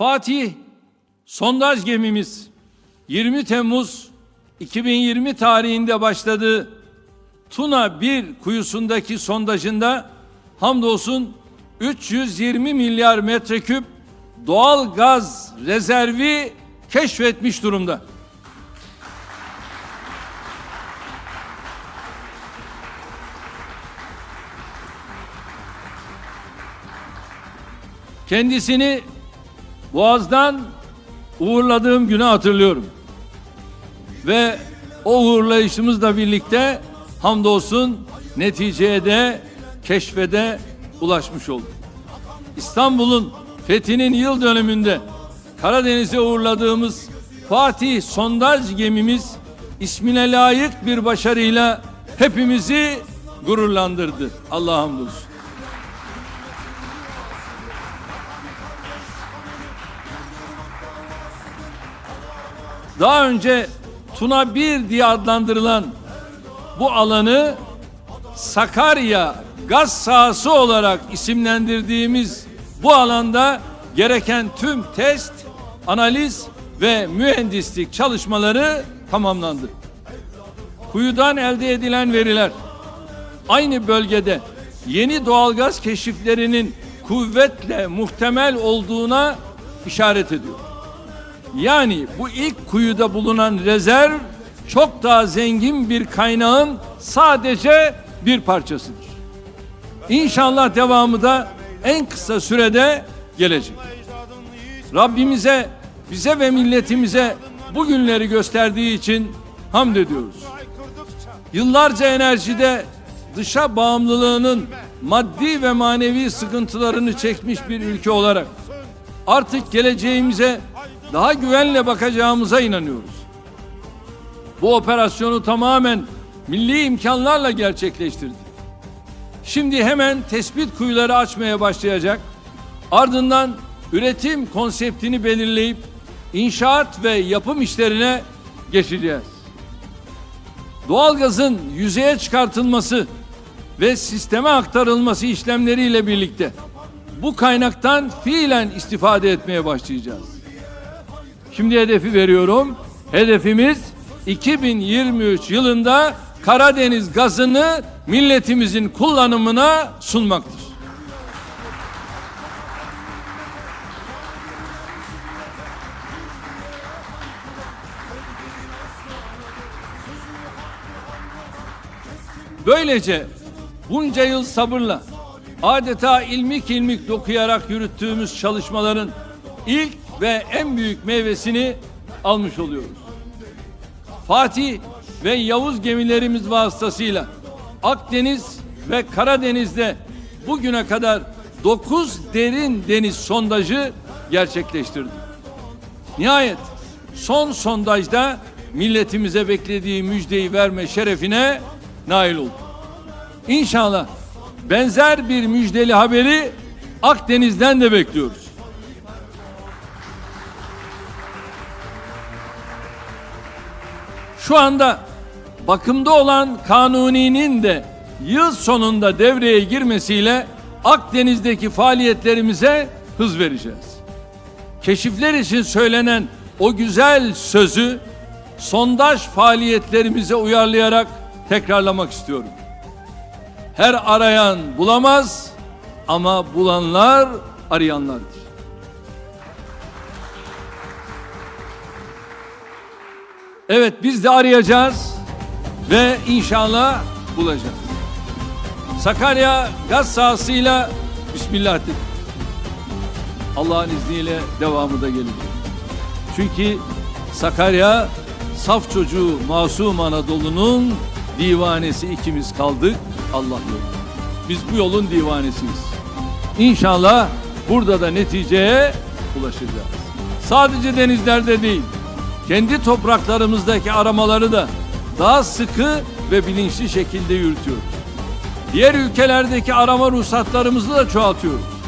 Fatih sondaj gemimiz 20 Temmuz 2020 tarihinde başladığı Tuna 1 kuyusundaki sondajında hamdolsun 320 milyar metreküp doğal gaz rezervi keşfetmiş durumda. Kendisini Boğaz'dan uğurladığım günü hatırlıyorum. Ve o uğurlayışımızla birlikte hamdolsun neticeye de keşfede ulaşmış olduk. İstanbul'un fethinin yıl dönümünde Karadeniz'e uğurladığımız Fatih sondaj gemimiz ismine layık bir başarıyla hepimizi gururlandırdı. Allah'a hamdolsun. Daha önce Tuna 1 diye adlandırılan bu alanı Sakarya gaz sahası olarak isimlendirdiğimiz bu alanda gereken tüm test, analiz ve mühendislik çalışmaları tamamlandı. Kuyudan elde edilen veriler aynı bölgede yeni doğalgaz keşiflerinin kuvvetle muhtemel olduğuna işaret ediyor. Yani bu ilk kuyuda bulunan rezerv çok daha zengin bir kaynağın sadece bir parçasıdır. İnşallah devamı da en kısa sürede gelecek. Rabbimize, bize ve milletimize bu günleri gösterdiği için hamd ediyoruz. Yıllarca enerjide dışa bağımlılığının maddi ve manevi sıkıntılarını çekmiş bir ülke olarak artık geleceğimize daha güvenle bakacağımıza inanıyoruz. Bu operasyonu tamamen milli imkanlarla gerçekleştirdik. Şimdi hemen tespit kuyuları açmaya başlayacak. Ardından üretim konseptini belirleyip inşaat ve yapım işlerine geçeceğiz. Doğalgazın yüzeye çıkartılması ve sisteme aktarılması işlemleriyle birlikte bu kaynaktan fiilen istifade etmeye başlayacağız. Şimdi hedefi veriyorum. Hedefimiz 2023 yılında Karadeniz gazını milletimizin kullanımına sunmaktır. Böylece bunca yıl sabırla adeta ilmik ilmik dokuyarak yürüttüğümüz çalışmaların ilk ve en büyük meyvesini almış oluyoruz. Fatih ve Yavuz gemilerimiz vasıtasıyla Akdeniz ve Karadeniz'de bugüne kadar 9 derin deniz sondajı gerçekleştirdik. Nihayet son sondajda milletimize beklediği müjdeyi verme şerefine nail olduk. İnşallah benzer bir müjdeli haberi Akdeniz'den de bekliyoruz. Şu anda bakımda olan Kanuni'nin de yıl sonunda devreye girmesiyle Akdeniz'deki faaliyetlerimize hız vereceğiz. Keşifler için söylenen o güzel sözü sondaj faaliyetlerimize uyarlayarak tekrarlamak istiyorum. Her arayan bulamaz ama bulanlar arayanlardır. Evet biz de arayacağız ve inşallah bulacağız. Sakarya gaz sahasıyla Bismillah dedik. Allah'ın izniyle devamı da gelecek. Çünkü Sakarya saf çocuğu masum Anadolu'nun divanesi ikimiz kaldık Allah yolu. Biz bu yolun divanesiyiz. İnşallah burada da neticeye ulaşacağız. Sadece denizlerde değil, kendi topraklarımızdaki aramaları da daha sıkı ve bilinçli şekilde yürütüyoruz. Diğer ülkelerdeki arama ruhsatlarımızı da çoğaltıyoruz.